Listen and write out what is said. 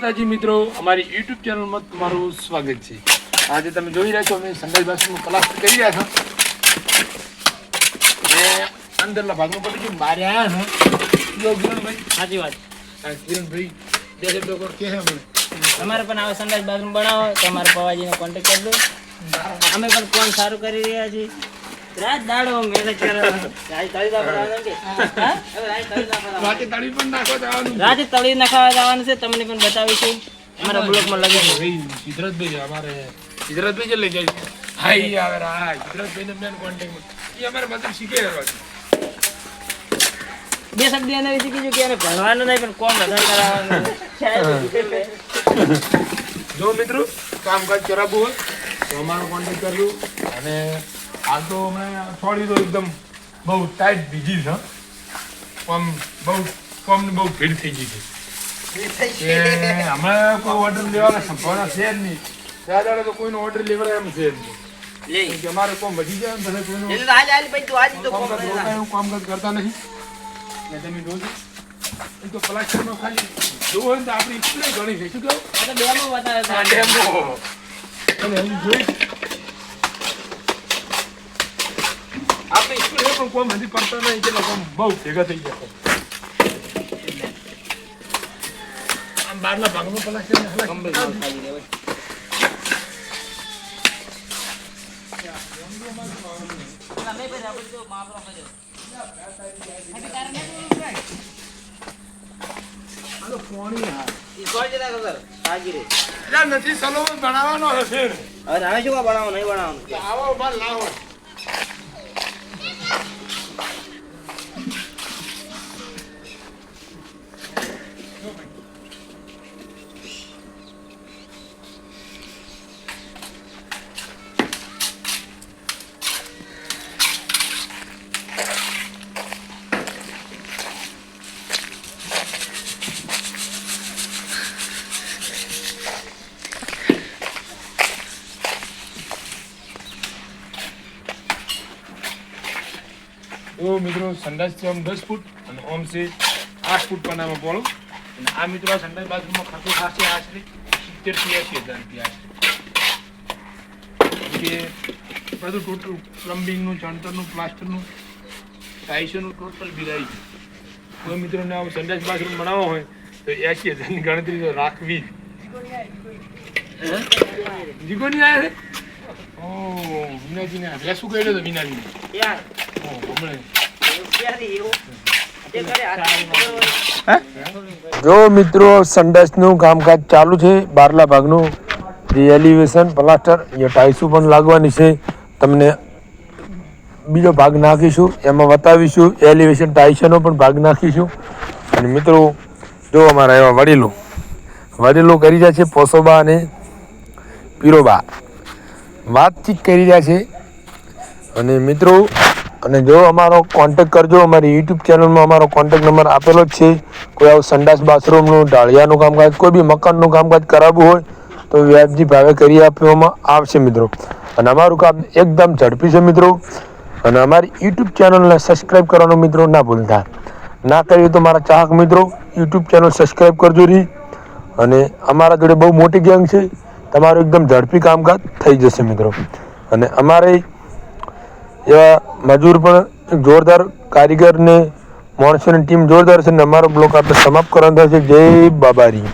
માતાજી મિત્રો અમારી યુટ્યુબ ચેનલમાં તમારું સ્વાગત છે. આજે તમે જોઈ રહ્યા છો અમે સંડાસ બાથરૂમનું પ્લાસ્ટર કરી રહ્યા છો. અને અંદરના ભાગમાં પડી ગયું મારે આવ્યા છો જો કિરણભાઈ. સાચી વાત. કિરણભાઈ બે શબ્દો કરો કે તમારે પણ આવા સંડાસ બાથરૂમ બનાવો તમારા પવાજીને કોન્ટેક્ટ કરજો અમે પણ કોણ સારું કરી રહ્યા છીએ. રાત દાડો કરો રાતે તળી કે? હા? હવે રાતે તળી ના બનાવવાનું. રાતે તાળી પણ નાખો જવાનું રાતે તળી નાખવા જવાનું છે તમને પણ બતાવીશું. અમારા બ્લોકમાં લગે છે. સિદ્ધરાજભાઈ અમારે સિદ્ધરાજભાઈ જે લઈ જાય હા ઈ આવે હા સિદ્ધરાજભાઈને મેન કોન્ટેક્ટ એ અમારે મતલબ શીખે બે શબ્દ એના વિશે કીધું કે એને ભણવાનું નહીં પણ કોમ વધારે કરાવવાનું જો મિત્રો કામકાજ કરાવવું હોય તો અમારો કોન્ટેક્ટ કરજો અને હાલ તો અમે થોડી તો એકદમ બહુ ટાઈટ બીજી છે આમ બહુ કોમની બહુ ભીડ થઈ ગઈ છે. હમણાં કોઈ ઓર્ડર લેવાના સંભાવના છે જ નહીં. ત્યાં દાડે તો કોઈનો ઓર્ડર લેવાના એમ છે જ નહીં. કેમ અમારે કોમ વધી જાય ને કોઈનું. કામકાજ કરતા નથી. એ તમે જોજો એ તો પ્લાસ્ટિકનો ખાલી જોવો ને તો આપણી ઘણી છે. શું કહું? તો ડેમો બતાવે ડેમો. જોઈ આપણે સ્કૂલ પણ કોમ હજી કરતા નહીં એટલે લોકો બહુ ભેગા થઈ ગયા બહારના ભાગનું પ્લાસ્ટિક છે કોઈ. નથી સલો બનાવવાનો હશે ને. હવે શું બનાવવાનું નહીં બનાવવાનું આવો બાર લાવો તો મિત્રો, સંડાસ છે આમ દસ ફૂટ અને ઓમ છે આઠ ફૂટ પનામાં પોળો અને આ મિત્રો આ સંડાસ બાથરૂમમાં ખર્ચો ખાશે આશરે સિત્તેરથી એંસી હજાર રૂપિયા આશરે. કે બધું ટોટલ પ્લમ્બિંગનું ચણતરનું પ્લાસ્ટરનું ટાઈસોનું ટોટલ બિલ છે. કોઈ મિત્રોને આમ સંડાસ બાથરૂમ બનાવવો હોય તો એસી હજારની ગણતરી તો રાખવી. જીગોની છે? ઓ, વિનાજીને આ શું કહેલો તો વિનાજીને? યાર જે મિત્રો, સંડાસનું કામકાજ ચાલુ છે બારલા ભાગનું જે એલિવેશન પ્લાસ્ટર એ ટાઈસુ પણ લાગવાની છે, તમને બીજો ભાગ નાખીશું, એમાં બતાવીશું એલિવેશન ટાઈસનો પણ ભાગ નાખીશું. અને મિત્રો, જો અમારા એવા વડીલો વડીલો કરી રહ્યા છે પોસોબા અને પીરોબા. વાતચીત કરી રહ્યા છે. અને મિત્રો અને જો અમારો કોન્ટેક કરજો, અમારી યુટ્યુબ ચેનલમાં અમારો કોન્ટેક નંબર આપેલો જ છે. કોઈ આવું સંડાસ બાથરૂમનું, ઢાળિયાનું કામકાજ, કોઈ બી મકાનનું કામકાજ કરાવવું હોય, તો વ્યાજબી ભાવે કરી આપવામાં આવશે મિત્રો. અને અમારું કામ એકદમ ઝડપી છે મિત્રો. અને અમારી યુટ્યુબ ચેનલને સબસ્ક્રાઈબ કરવાનું મિત્રો ના ભૂલતા. ના કર્યું તો મારા ચાહક મિત્રો યુટ્યુબ ચેનલ સબસ્ક્રાઈબ કરજો રહી અને અમારા જોડે બહુ મોટી ગેંગ છે. તમારું એકદમ ઝડપી કામકાજ થઈ જશે મિત્રો. અને અમારે એવા મજૂર પણ જોરદાર કારીગર ને માણસોની ટીમ જોરદાર છે ને અમારો બ્લોક આપણે સમાપ્ત કરવાનો થશે જય બાબારી